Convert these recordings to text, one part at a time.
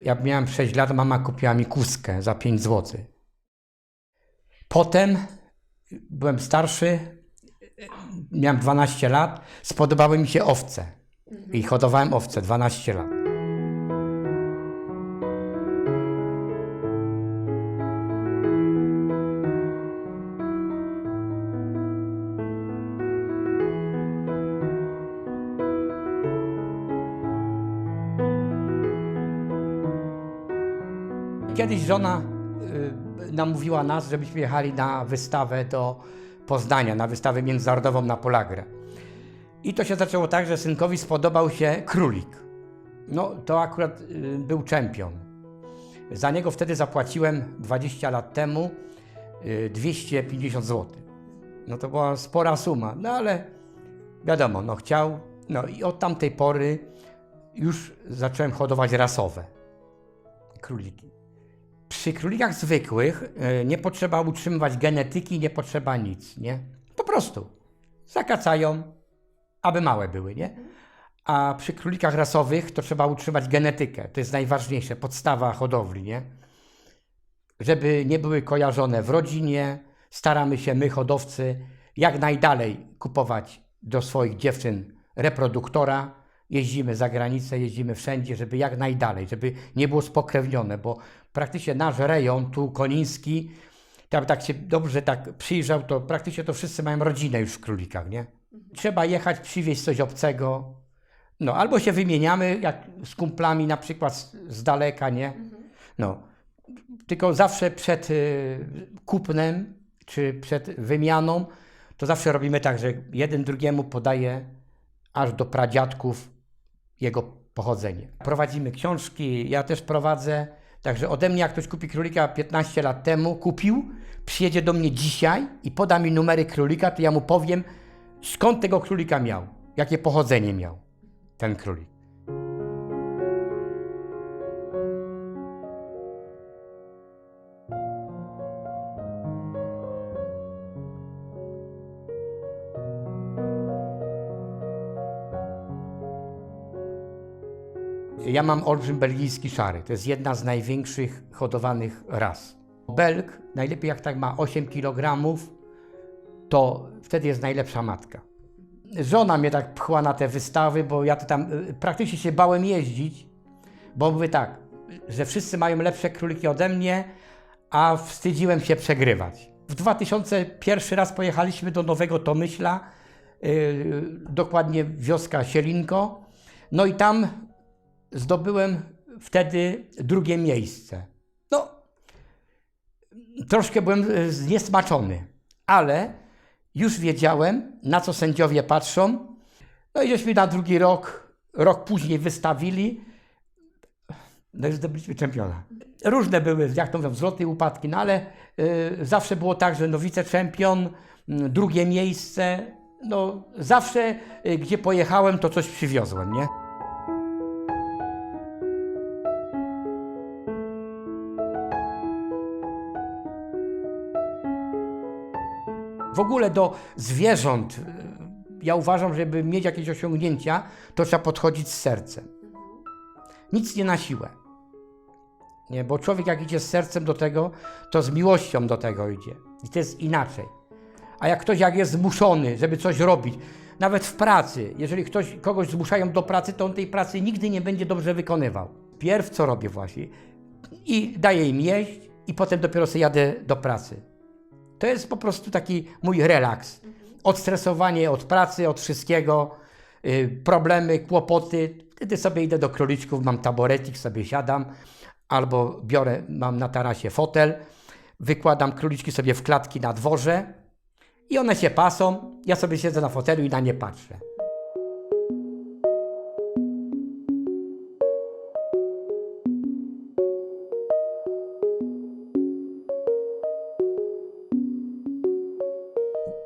Jak miałem 6 lat, mama kupiła mi kuskę za 5 zł. Potem byłem starszy, miałem 12 lat, spodobały mi się owce. I hodowałem owce 12 lat. Żona y, namówiła nas, żebyśmy jechali na wystawę do Poznania, na wystawę międzynarodową na Polagrę. I to się zaczęło tak, że synkowi spodobał się królik. No to akurat y, był czempion. Za niego wtedy zapłaciłem 20 lat temu y, 250 zł. No to była spora suma, no ale wiadomo, no chciał. No i od tamtej pory już zacząłem hodować rasowe króliki. Przy królikach zwykłych y, nie potrzeba utrzymywać genetyki, nie potrzeba nic, nie? Po prostu zakacają, aby małe były, nie? A przy królikach rasowych to trzeba utrzymać genetykę. To jest najważniejsze, podstawa hodowli, nie? Żeby nie były kojarzone w rodzinie, staramy się my, hodowcy, jak najdalej kupować do swoich dziewczyn reproduktora. Jeździmy za granicę, jeździmy wszędzie, żeby jak najdalej, żeby nie było spokrewnione, bo praktycznie nasz rejon, tu Koniński, tam tak się dobrze tak przyjrzał, to praktycznie to wszyscy mają rodzinę już w królikach, nie? Trzeba jechać, przywieźć coś obcego. No, albo się wymieniamy, jak z kumplami na przykład z, z daleka, nie? No. Tylko zawsze przed y, kupnem, czy przed wymianą, to zawsze robimy tak, że jeden drugiemu podaje aż do pradziadków jego pochodzenie. Prowadzimy książki, ja też prowadzę. Także ode mnie, jak ktoś kupi królika 15 lat temu, kupił, przyjedzie do mnie dzisiaj i poda mi numery królika, to ja mu powiem, skąd tego królika miał, jakie pochodzenie miał ten królik. Ja mam olbrzym belgijski szary. To jest jedna z największych hodowanych ras. Belg, najlepiej jak tak ma 8 kg, to wtedy jest najlepsza matka. Żona mnie tak pchła na te wystawy, bo ja to tam y, praktycznie się bałem jeździć, bo mówię tak, że wszyscy mają lepsze króliki ode mnie, a wstydziłem się przegrywać. W 2001 raz pojechaliśmy do Nowego Tomyśla, yy, dokładnie wioska Sielinko, no i tam zdobyłem wtedy drugie miejsce. No, troszkę byłem e, zniesmaczony, ale już wiedziałem, na co sędziowie patrzą. No i żeśmy na drugi rok, rok później wystawili, no i zdobyliśmy czempiona. Różne były, jak to mówią, wzloty i upadki, no ale y, zawsze było tak, że no wiceczempion, drugie miejsce, no zawsze y, gdzie pojechałem, to coś przywiozłem, nie? W ogóle do zwierząt, y, ja uważam, żeby mieć jakieś osiągnięcia, to trzeba podchodzić z sercem. Nic nie na siłę. Nie, bo człowiek jak idzie z sercem do tego, to z miłością do tego idzie. I to jest inaczej. A jak ktoś jak jest zmuszony, żeby coś robić, nawet w pracy, jeżeli ktoś, kogoś zmuszają do pracy, to on tej pracy nigdy nie będzie dobrze wykonywał. Pierw co robię właśnie? I daję im jeść i potem dopiero sobie jadę do pracy. To jest po prostu taki mój relaks. Odstresowanie od pracy, od wszystkiego, y, problemy, kłopoty. Wtedy sobie idę do króliczków, mam taboretik, sobie siadam, albo biorę, mam na tarasie fotel, wykładam króliczki sobie w klatki na dworze i one się pasą, ja sobie siedzę na fotelu i na nie patrzę.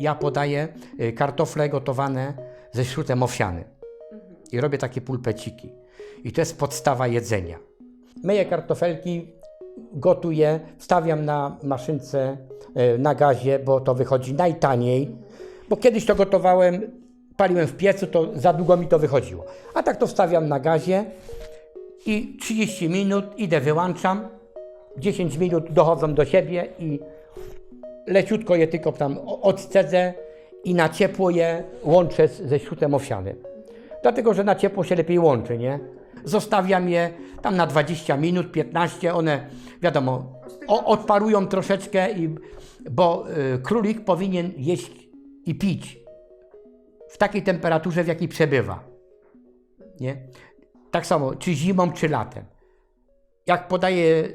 Ja podaję y, kartofle gotowane ze śrutem owsianym. I robię takie pulpeciki. I to jest podstawa jedzenia. Myję kartofelki, gotuję, wstawiam na maszynce y, na gazie, bo to wychodzi najtaniej. Bo kiedyś to gotowałem, paliłem w piecu, to za długo mi to wychodziło. A tak to wstawiam na gazie i 30 minut idę, wyłączam, 10 minut dochodzą do siebie i leciutko je tylko tam odcedzę i na ciepło je łączę ze śrutem owsianym. Dlatego, że na ciepło się lepiej łączy, nie? Zostawiam je tam na 20 minut, 15, one wiadomo, o, odparują troszeczkę, i, bo y, królik powinien jeść i pić w takiej temperaturze, w jakiej przebywa. Nie? Tak samo, czy zimą, czy latem. Jak podaję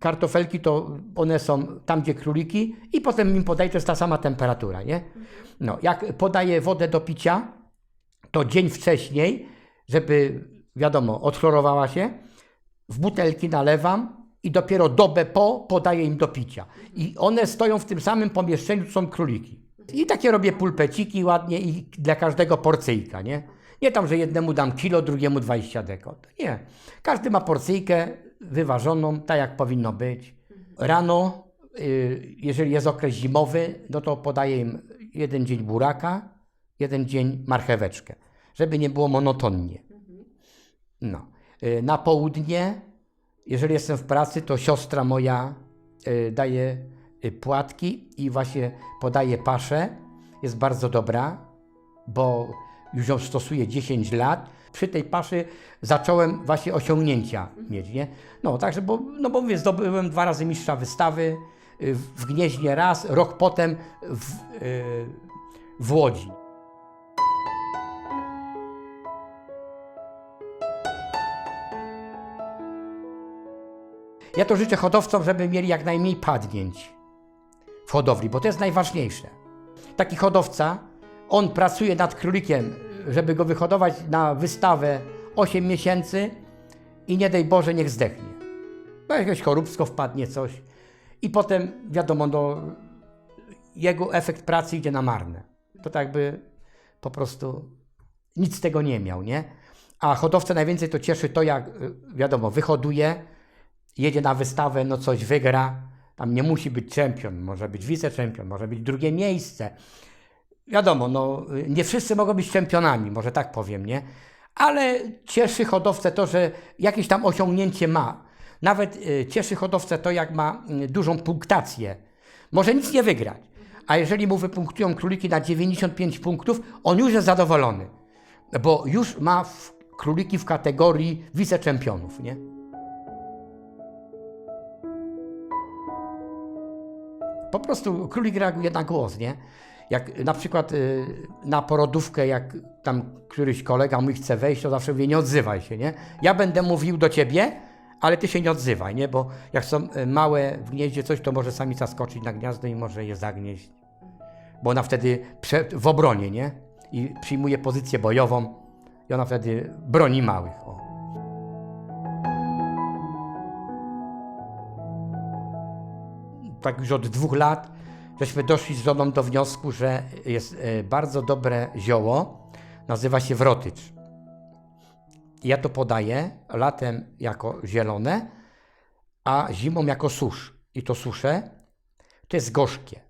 kartofelki, to one są tam, gdzie króliki i potem im podaję, to jest ta sama temperatura, nie? No, jak podaję wodę do picia, to dzień wcześniej, żeby, wiadomo, odchlorowała się, w butelki nalewam i dopiero dobę po podaję im do picia. I one stoją w tym samym pomieszczeniu, co są króliki. I takie robię pulpeciki ładnie i dla każdego porcyjka, nie? Nie tam, że jednemu dam kilo, drugiemu 20 deko. Nie. Każdy ma porcyjkę wyważoną, tak jak powinno być. Rano, y, jeżeli jest okres zimowy, no to podaję im jeden dzień buraka, jeden dzień marcheweczkę, żeby nie było monotonnie. No. Y, Na południe, jeżeli jestem w pracy, to siostra moja y, daje płatki i właśnie podaje paszę. Jest bardzo dobra, bo już ją stosuję 10 lat. Przy tej paszy zacząłem właśnie osiągnięcia mieć, nie? No, także, bo, no bo mówię, zdobyłem dwa razy mistrza wystawy, y, w Gnieźnie raz, rok potem w, y, w Łodzi. Ja to życzę hodowcom, żeby mieli jak najmniej padnięć w hodowli, bo to jest najważniejsze. Taki hodowca, on pracuje nad królikiem, żeby go wyhodować na wystawę 8 miesięcy i nie daj Boże, niech zdechnie. Bo jakieś choróbsko wpadnie, coś. I potem, wiadomo, no, jego efekt pracy idzie na marne. To tak jakby po prostu nic z tego nie miał, nie? A hodowcę najwięcej to cieszy to, jak, y, wiadomo, wyhoduje, jedzie na wystawę, no coś wygra. Tam nie musi być czempion, może być wiceczempion, może być drugie miejsce. Wiadomo, no, nie wszyscy mogą być czempionami, może tak powiem, nie? Ale cieszy hodowcę to, że jakieś tam osiągnięcie ma. Nawet y, cieszy hodowcę to, jak ma y, dużą punktację. Może nic nie wygrać, a jeżeli mu wypunktują króliki na 95 punktów, on już jest zadowolony, bo już ma w, króliki w kategorii wiceczempionów, nie? Po prostu królik reaguje na głos, nie? Jak na przykład y, na porodówkę, jak tam któryś kolega mówi chce wejść, to zawsze mówię, nie odzywaj się, nie? Ja będę mówił do ciebie, ale ty się nie odzywaj, nie? Bo jak są y, małe w gnieździe coś, to może samica skoczyć na gniazdo i może je zagnieść. Bo ona wtedy prze, w obronie, nie? I przyjmuje pozycję bojową i ona wtedy broni małych. O. tak już od dwóch lat, żeśmy doszli z żoną do wniosku, że jest e, bardzo dobre zioło, nazywa się wrotycz. Ja to podaję latem jako zielone, a zimą jako susz. I to suszę. To jest gorzkie,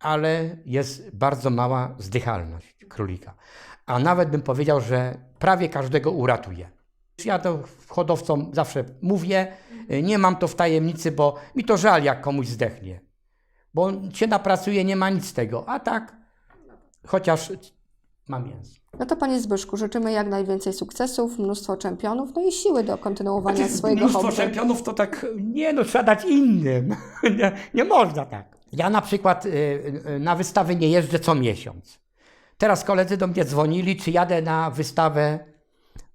ale jest bardzo mała zdychalność królika. A nawet bym powiedział, że prawie każdego uratuje. Ja to hodowcom zawsze mówię, nie mam to w tajemnicy, bo mi to żal, jak komuś zdechnie. Bo on się napracuje, nie ma nic z tego. A tak, chociaż mam mięso. No to Panie Zbyszku, życzymy jak najwięcej sukcesów, mnóstwo czempionów, no i siły do kontynuowania Znaczy, swojego mnóstwo hobby. czempionów to tak, nie no, trzeba dać innym. nie, nie można tak. Ja na przykład y, y, na wystawy nie jeżdżę co miesiąc. Teraz koledzy do mnie dzwonili, czy jadę na wystawę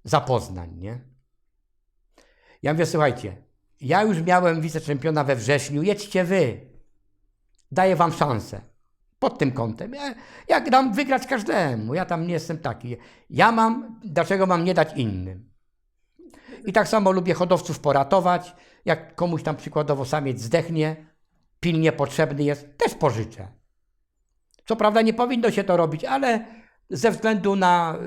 za Poznań, nie? Ja mówię, słuchajcie, ja już miałem wiceczempiona we wrześniu, jedźcie wy. Daję wam szansę. Pod tym kątem. Ja, jak dam wygrać każdemu, ja tam nie jestem taki. Ja mam, dlaczego mam nie dać innym? I tak samo lubię hodowców poratować. Jak komuś tam przykładowo samiec zdechnie, pilnie potrzebny jest, też pożyczę. Co prawda nie powinno się to robić, ale ze względu na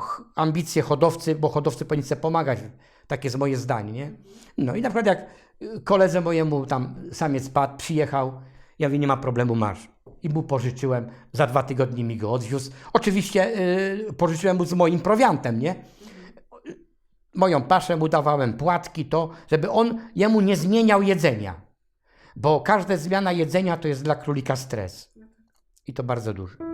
ch- ambicje hodowcy, bo hodowcy powinni sobie pomagać, takie jest moje zdanie, nie? No i na przykład jak y, koledze mojemu tam samiec padł, przyjechał, ja mówię, nie ma problemu, masz. I mu pożyczyłem, za dwa tygodnie mi go odwiózł. Oczywiście y, pożyczyłem mu z moim prowiantem, nie? moją paszę mu dawałem płatki, to, żeby on jemu nie zmieniał jedzenia. Bo każda zmiana jedzenia to jest dla królika stres. I to bardzo duży.